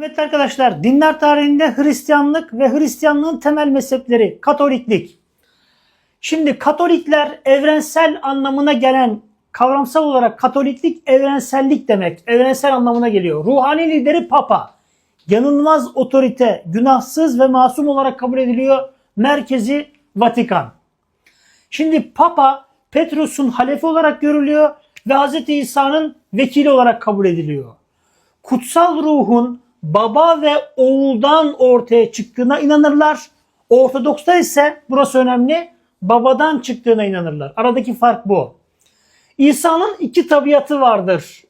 Evet arkadaşlar, dinler tarihinde Hristiyanlık ve Hristiyanlığın temel mezhepleri, Katoliklik. Şimdi Katolikler evrensel anlamına gelen kavramsal olarak Katoliklik evrensellik demek. Evrensel anlamına geliyor. Ruhani lideri Papa. Yanılmaz otorite, günahsız ve masum olarak kabul ediliyor. Merkezi Vatikan. Şimdi Papa Petrus'un halefi olarak görülüyor ve Hz. İsa'nın vekili olarak kabul ediliyor. Kutsal ruhun baba ve oğuldan ortaya çıktığına inanırlar. Ortodokslar ise burası önemli babadan çıktığına inanırlar. Aradaki fark bu. İsa'nın iki tabiatı vardır.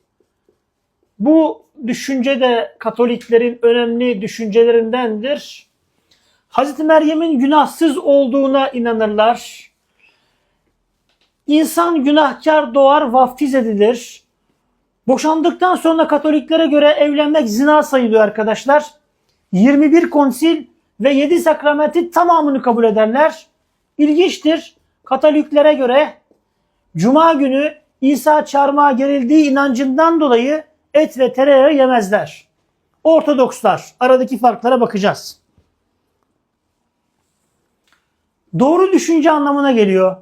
Bu düşünce de Katoliklerin önemli düşüncelerindendir. Hazreti Meryem'in günahsız olduğuna inanırlar. İnsan günahkar doğar, vaftiz edilir. Boşandıktan sonra Katoliklere göre evlenmek zina sayılıyor arkadaşlar. 21 konsil ve 7 sakramenti tamamını kabul ederler. İlginçtir. Katoliklere göre Cuma günü İsa çarmıha gerildiği inancından dolayı et ve tereyağı yemezler. Ortodokslar aradaki farklara bakacağız. Doğru düşünce anlamına geliyor.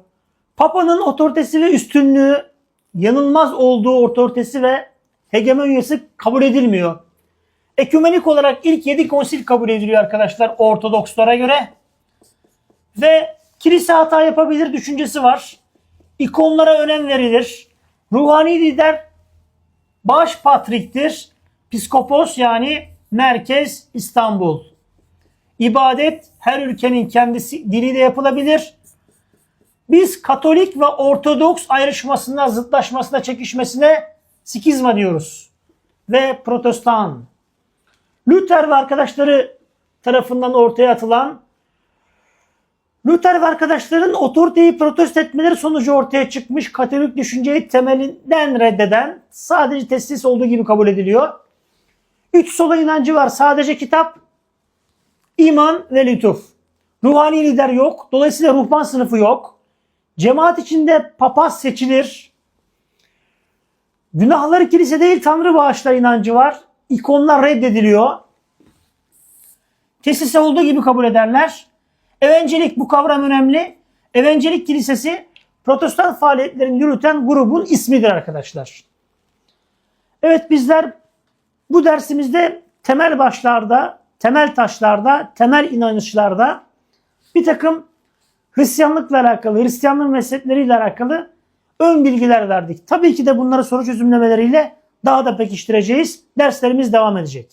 Papa'nın otoritesi ve üstünlüğü yanılmaz olduğu otoritesi ve hegemonyası kabul edilmiyor. Ekümenik olarak ilk 7 konsil kabul ediliyor arkadaşlar Ortodokslara göre. Ve kilise hata yapabilir düşüncesi var. İkonlara önem verilir. Ruhani lider baş patriktir. Piskopos yani merkez İstanbul. İbadet her ülkenin kendisi diliyle yapılabilir. Biz Katolik ve Ortodoks ayrışmasına, zıtlaşmasına, çekişmesine sikizma diyoruz. Ve Protestan. Luther ve arkadaşları tarafından ortaya atılan Luther ve arkadaşların otoriteyi protesto etmeleri sonucu ortaya çıkmış Katolik düşünceyi temelinden reddeden sadece teslis olduğu gibi kabul ediliyor. Üç sola inancı var. Sadece kitap, iman ve lütuf. Ruhani lider yok. Dolayısıyla ruhban sınıfı yok. Cemaat içinde papaz seçilir. Günahları kilise değil tanrı bağışlar inancı var. İkonlar reddediliyor. Tesise olduğu gibi kabul ederler. Evangelik bu kavram önemli. Evangelik Kilisesi protestan faaliyetlerini yürüten grubun ismidir arkadaşlar. Evet bizler bu dersimizde temel başlarda, temel taşlarda, temel inanışlarda bir takım Hristiyanlıkla alakalı, Hristiyanlığın mezhepleriyle alakalı ön bilgiler verdik. Tabii ki de bunları soru çözümlemeleriyle daha da pekiştireceğiz. Derslerimiz devam edecek.